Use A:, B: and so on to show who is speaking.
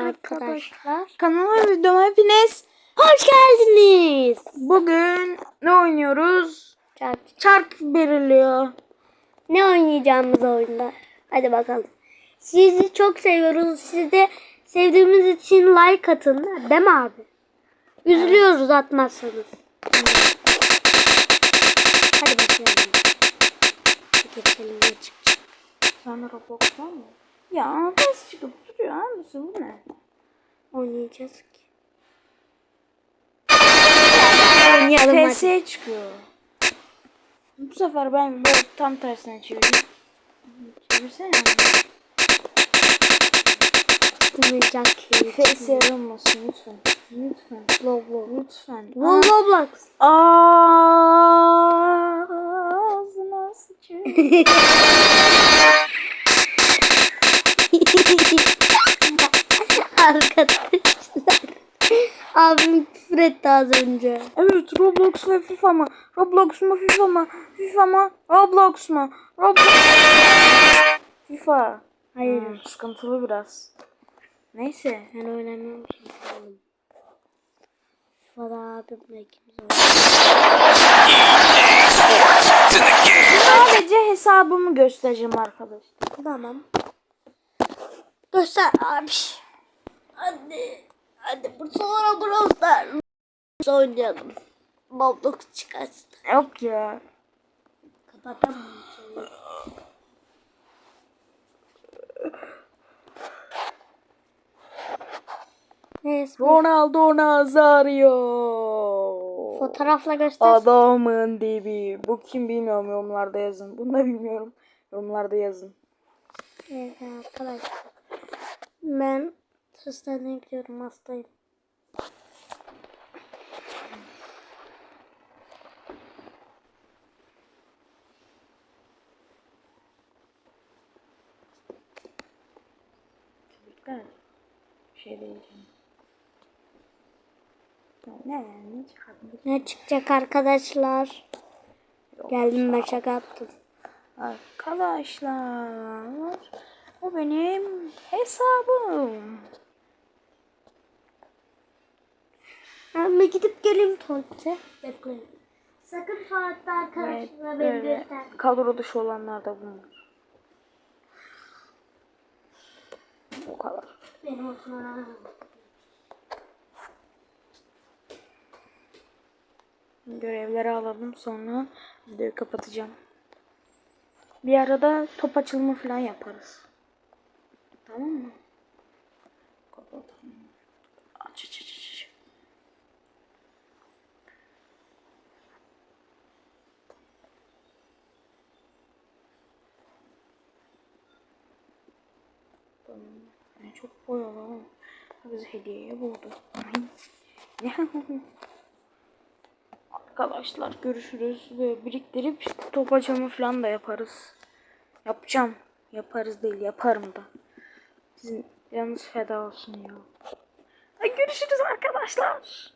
A: arkadaşlar.
B: Kanalıma videoma hepiniz
A: Hoş geldiniz.
B: bugün ne oynuyoruz?
A: Çarp.
B: Çark belirliyor.
A: Ne oynayacağımız oyunda? Hadi bakalım. Sizi çok seviyoruz. Siz de sevdiğimiz için like atın. Değil mi abi? Üzülüyoruz atmazsanız. Hadi bakalım. Geçelim ne çıkacak.
B: Sana Roblox var mı? Ya nasıl çıkıp duruyor abisi bu ne?
A: Oynayacağız ki. Oynayalım hadi.
B: Çıkıyor. Bu sefer ben böyle tam tersine çevireyim. Çevirsene.
A: Oynayacak ki.
B: FS yaranmasın lütfen. Lütfen.
A: Roblox.
B: Lütfen.
A: Roblox.
B: Ağzına sıçıyor.
A: Arkadaşlar. Abim küfür etti az önce.
B: Evet Roblox ve FIFA mı? Roblox mu FIFA mı? FIFA mı? Roblox mu? Roblox. FIFA.
A: Hayır.
B: Hmm, sıkıntılı biraz. Neyse.
A: Ben oynamıyorum ki. Şurada abimle ikimiz.
B: Sadece hesabımı göstereceğim arkadaşlar.
A: Tamam. Göster abi. Hadi. Hadi bu sonra Brawl oynayalım. Roblox çıkarsın.
B: Yok ya.
A: Kapatamam. Neyse.
B: Ronaldo Nazario.
A: Fotoğrafla göster.
B: Adamın dibi. Bu kim bilmiyorum yorumlarda yazın. Bunu da bilmiyorum. Yorumlarda yazın.
A: Evet arkadaşlar. Ben hastaneye gidiyorum hastayım.
B: Çocuklar. Şey diyeceğim. Ne ne
A: çıkacak arkadaşlar? Geldim ben şaka yaptım.
B: Arkadaşlar. O benim hesabım.
A: Ben bir gidip geleyim tuvalete. Bekleyin. Sakın tuvalette
B: Evet,
A: arkadaşlar beni göster.
B: kadro dışı olanlar da bunlar. O kadar.
A: Benim olsun.
B: Görevleri alalım sonra videoyu kapatacağım. Bir arada top açılımı falan yaparız. Tamam mı? Kapatalım. Aç aç aç aç. Yani çok boyalı ama bize hediyeye buldu. Arkadaşlar görüşürüz ve biriktirip top açımı falan da yaparız. Yapacağım. Yaparız değil yaparım da. Sizin yanınız feda olsun ya. Görüşürüz arkadaşlar.